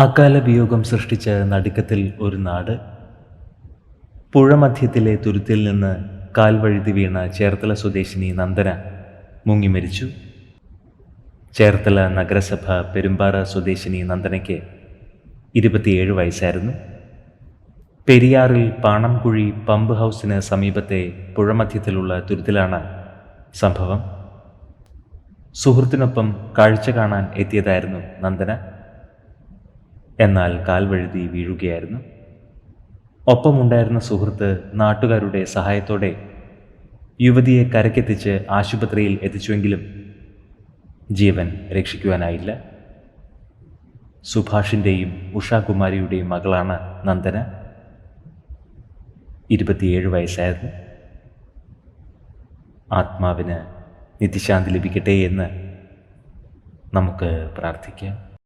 അകാല വിയോഗം സൃഷ്ടിച്ച നടുക്കത്തിൽ ഒരു നാട്. പുഴമധ്യത്തിലെ തുരുത്തിൽ നിന്ന് കാൽവഴുതി വീണ ചേർത്തല സ്വദേശിനി നന്ദന മുങ്ങിമരിച്ചു ചേർത്തല നഗരസഭ പെരുമ്പാറ സ്വദേശിനി നന്ദനയ്ക്ക് ഇരുപത്തിയേഴ് വയസ്സായിരുന്നു. പെരിയാറിൽ പാണംകുഴി പമ്പ് ഹൗസിന് സമീപത്തെ പുഴമധ്യത്തിലുള്ള തുരുത്തിലാണ് സംഭവം. സുഹൃത്തിനൊപ്പം കാഴ്ച കാണാൻ എത്തിയതായിരുന്നു നന്ദന. എന്നാൽ കാൽവഴുതി വീഴുകയായിരുന്നു. ഒപ്പമുണ്ടായിരുന്ന സുഹൃത്ത് നാട്ടുകാരുടെ സഹായത്തോടെ യുവതിയെ കരക്കെത്തിച്ച് ആശുപത്രിയിൽ എത്തിച്ചുവെങ്കിലും ജീവൻ രക്ഷിക്കുവാനായില്ല. സുഭാഷിന്റെയും ഉഷാകുമാരിയുടെയും മകളാണ് നന്ദന. ഇരുപത്തിയേഴ് വയസ്സായിരുന്നു. ആത്മാവിന് നിത്യശാന്തി ലഭിക്കട്ടെ എന്ന് നമുക്ക് പ്രാർത്ഥിക്കാം.